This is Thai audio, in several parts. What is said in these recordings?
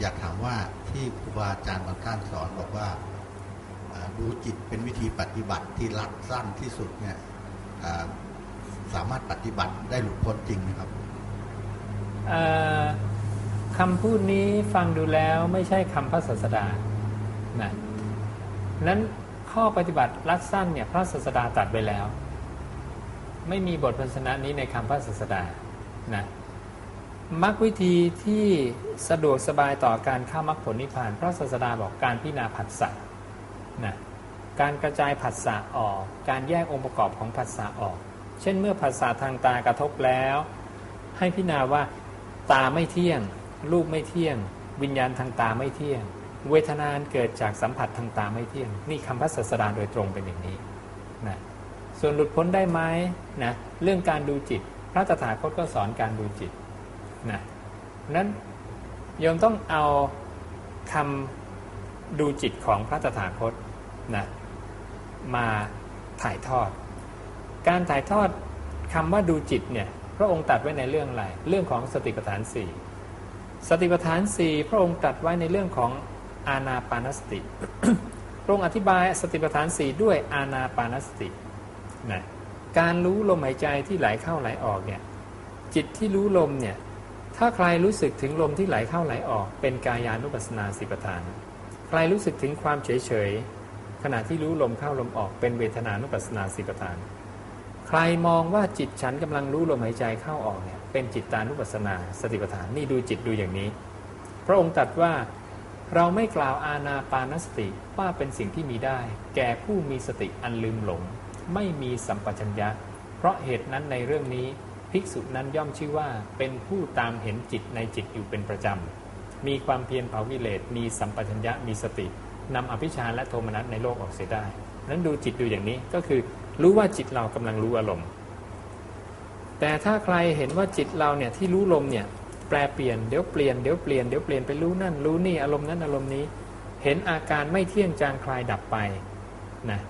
อยากถามว่าที่ครูบาอาจารย์บางท่านสอนบอกว่าดูจิตเป็นวิธีปฏิบัติที่รัดสั้นที่สุดเนี่ยสามารถปฏิบัติได้หลุดพ้นจริงนะครับคำพูดนี้ฟังดูแล้วไม่ใช่คำพระศาสดานะนั้นข้อปฏิบัติรัดสั้นเนี่ยพระศาสดาตัดไปแล้ว ไม่มีบทพันธนะนี้ในคำพระศาสดานะ มรรควิธีที่สะดวกสบายต่อการเข้ามรรคผลนิพพานพระศาสดาบอกการพิจารณาผัสสะนะการกระจายผัสสะออก การแยกองค์ประกอบของผัสสะออก เช่นเมื่อผัสสะทางตากระทบแล้ว ให้พิจารณาว่าตาไม่เที่ยง รูปไม่เที่ยง วิญญาณทางตาไม่เที่ยง เวทนานเกิดจากสัมผัสทางตาไม่เที่ยง นี่คำพระศาสดาโดยตรงเป็นอย่างนี้นะส่วนหลุดพ้นได้ไหมนะเรื่องการดูจิต พระตถาคตก็สอนการดูจิต นะนั้นโยมต้องเอาคำดูจิตของพระตถาคตนะมาถ่ายทอด การถ่ายทอดคำว่าดูจิตเนี่ยพระองค์ตัดไว้ในเรื่องอะไรเรื่องของสติปัฏฐานสี่สติปัฏฐานสี่พระองค์ตัดไว้ในเรื่องของอาณาปานสติพระองค์อธิบายสติปัฏฐานสี่ด้วยอาณาปานสตินะการรู้ลมหายใจที่ไหลเข้าไหลออกเนี่ยจิตที่รู้ลมเนี่ย ถ้าใครรู้สึกถึงลมที่ไหลเข้าไหลออก เป็นกายานุปัสสนาสิปัฏฐาน ใครรู้สึกถึงความเฉยเฉยๆขณะที่รู้ลมเข้าลมออกเป็นเวทนานุปัสสนาสิปัฏฐาน ใครมองว่าจิตฉันกำลังรู้ลมหายใจเข้าออกเนี่ยเป็นจิตตานุปัสสนาสติปัฏฐานนี่ดูจิตดูอย่างนี้ พระองค์ตรัสว่าเราไม่กล่าวอาณาปานสติว่าเป็นสิ่งที่มีได้ แก่ผู้มีสติอันลืมหลง ไม่มีสัมปชัญญะ เพราะเหตุนั้นในเรื่องนี้ ภิกษุนั้นย่อมชื่อว่าเป็นผู้ตามเห็นจิตในจิตอยู่เป็นประจำ มีความเพียรเผากิเลสมีสัมปชัญญะมีสตินำอภิชาและโทมนัสในโลกออกเสียได้นั้นดูจิตดูอย่างนี้ก็คือรู้ว่าจิตเรากำลังรู้อารมณ์ แต่ถ้าใครเห็นว่าจิตเราเนี่ยที่รู้ลมเนี่ยแปลเปลี่ยนเดี๋ยวเปลี่ยนเดี๋ยวเปลี่ยนเดี๋ยวเปลี่ยนไปรู้นั่นรู้นี่อารมณ์นั้นอารมณ์นี้ เห็นอาการไม่เที่ยงจางคลายดับไปนะ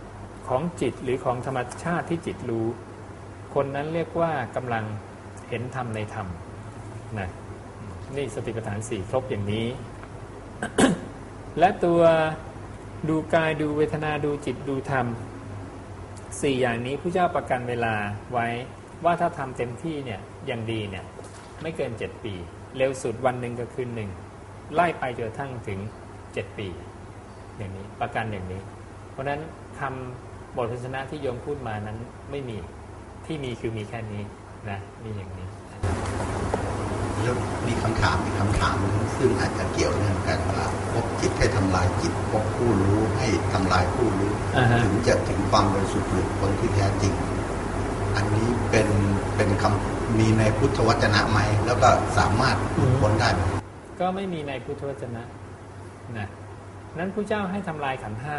ของจิตหรือของธรรมชาติที่จิตรู้ คนนั้นเรียกว่ากำลังเห็นธรรมในธรรมนะนี่สติปัฏฐานสี่ครบอย่างนี้ และตัวดูกายดูเวทนาดูจิตดูธรรมสี่อย่างนี้ผู้เจ้าประกันเวลาไว้ว่าถ้าทำเต็มที่เนี่ยอย่างดีเนี่ยไม่เกินเจ็ดปี เร็วสุดวันหนึ่งก็คืนหนึ่งไล่ไปจนกระทั่งถึงเจ็ดปี อย่างนี้ประกันอย่างนี้ เพราะฉะนั้นคำบทพิชนะที่โยมพูดมานั้นไม่มี ที่มีคือมีแค่นี้นะมีอย่างนี้แล้วมีคำถามอีกคำถามหนึ่งซึ่งอาจจะเกี่ยวเนื่องกันว่าพบจิตให้ทำลายจิตพบผู้รู้ให้ทำลายผู้รู้อ่าฮะถึงจะถึงความบริสุทธิ์หลุดพ้นที่แท้จริง อันนี้เป็นเป็นคำมีในพุทธวจนะไหมแล้วก็สามารถหลุดพ้นได้ไหมก็ไม่มีในพุทธวจนะนะนั้นพระเจ้าให้ทำลายขันธ์ห้า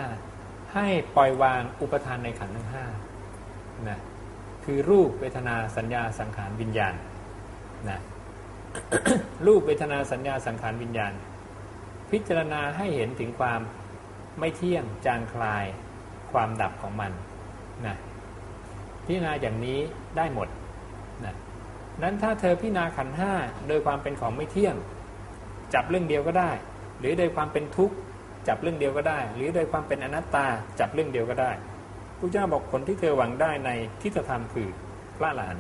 ให้ปล่อยวางอุปทานในขันธ์ทั้งห้านะ คือรูปเวทนาสัญญาสังขารวิญญาณนะรูปเวทนาสัญญาสังขารวิญญาณ พิจารณาให้เห็นถึงความไม่เที่ยงจางคลายความดับของมันนะพิจารณาอย่างนี้ได้หมดนะนั้นถ้าเธอพิจารณาขันห้าโดยความเป็นของไม่เที่ยง จับเรื่องเดียวก็ได้ หรือโดยความเป็นทุกข์จับเรื่องเดียวก็ได้ หรือโดยความเป็นอนัตตาจับเรื่องเดียวก็ได้ พระเจ้าบอกผลที่เธอหวังได้ในทิฏฐธรรมคือพระหลาน